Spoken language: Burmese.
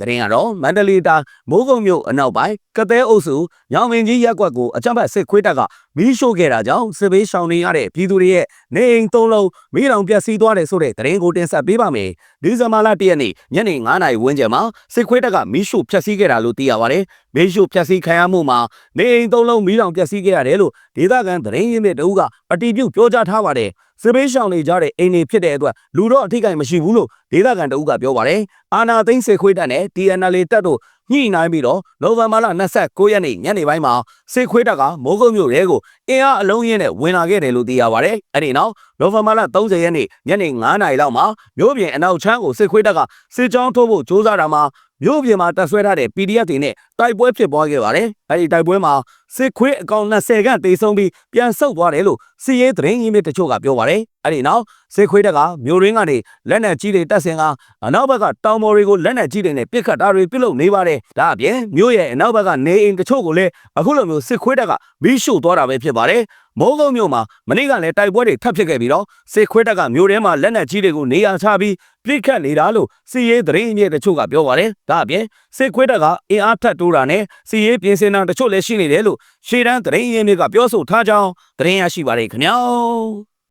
တရင်ကတော့မန္တလေးတိုင်းမိုးကုံမြို့အနောက်ပိုင်းကသဲအုပ်စုညောင်မင်းကြီးရက်ကွက်ကိုအကြမ်းဖက်စစ်ခွေးတပ်ကမီးရှို့ခဲ့တာကြောင့်စစ်ဘေးရှောင်နေရတဲ့ပြည်သူတွေရဲ့နေအိမ်သုံးလုံးမီးလောင်ပျက်စီးသွားတယ်ဆိုတဲ့တရင်ကိုတင်ဆက်ပေးပါမယ်ဒီဇင်ဘာလ၁ရက်နေ့ညနေ9:00နာရီဝန်းကျင်မှာစစ်ခွေးတပ်ကမီးရှို့ဖျက်ဆီးခဲ့တာလို့သိရပါတယ်မီးရှို့ဖျက်ဆီးခံရမှုမှာနေအိမ်သုံးလုံးမီးလောင်ပျက်စီးခဲ့ရတယ်လို့ဒေသခံတရင်ရင်းမြစ်တအုပ်ကအတီးပြုတ်ပြောကြားထားပါတယ်စစ်ဘေးရှောင်နေကြတဲ့အိမ်တွေဖြစ်တဲ့အတွက်လူတော့အထိကိမရှိဘူးလို့ဒေသခံတအုပ်ကပြောပါတယ်အာနာသိန်းစစ်ခွေးတပ်နဲ့ TNL တပ်တို့ညှိနှိုင်းပြီးတော့နိုဝင်ဘာလ29ရက်နေ့ညနေပိုင်းမှာစစ်ခွေးတပ်ကမိုးကုတ်မြို့ရဲကိုအင်အားအလုံးရင်းနဲ့ဝင်လာခဲ့တယ်လို့သိရပါတယ်။အဲဒီနောက်နိုဝင်ဘာလ30ရက်နေ့ညနေ9နာရီလောက်မှာမြို့ပြင်အနောက်ချမ်းကိုစစ်ခွေးတပ်ကစစ်ကြောင်းထိုးဖို့ကြိုးစားတာမှာမြို့ပြင်မှာတပ်ဆွဲထားတဲ့ PDF တွေနဲ့တိုက်ပွဲဖြစ်ပွားခဲ့ပါတယ်။အဲဒီတိုက်ပွဲမှာစစ်ခွေးအကောင်20ခန့်တေဆုံးပြီးပြန်ဆုတ်သွားတယ်လို့စီရေးသတင်းရင်းမြစ်တချို့ကပြောပါတယ်။အဲဒီနောက်စစ်ခွေးတပ်ကမြို့ရင်းကနေလက်နက်ကြီးတွေတပ်ဆင်ကအနောက်ဘက်ကတောင်ပေါ်တွေကိုလက်နက်ကြီးတွေနဲ့ပစ်ခတ်တာတွေပြုလုပ်နေပါတယ်။ဒါအပြင်မြို့ရဲ့အနောက်ဘက်ကနေအိမ်တချို့ကိုလည်းအခုလိုမျိုးစစ်ခွေးတပ်ကမီးရှို့သွားတာပဲဖြစ်ပါတယ်။မိုးကုတ်မြို့မှာမနေ့ကလည်းတိုက်ပွဲတွေထပ်ဖြစ်ခဲ့ပြီးတော့စစ်ခွေးတပ်ကမြို့ထဲမှာလက်နက်ကြီးတွေကိုနေရာချပြီးပြစ်ခတ်နေတာလို့စီရေးသတင်းအမြစ်တချို့ကပြောပါတယ်။ဒါအပြင်စစ်ခွေးတပ်ကအင်အားထပ်တိုးတာနဲ့စီရေးပြင်ဆင်တာတချို့လည်းရှိနေတယ်လို့ရှေ့တန်းသတင်းရင်းမြစ်ကပြောဆိုထားကြောင်းသတင်းရရှိပါတယ်ခင်ဗျာ။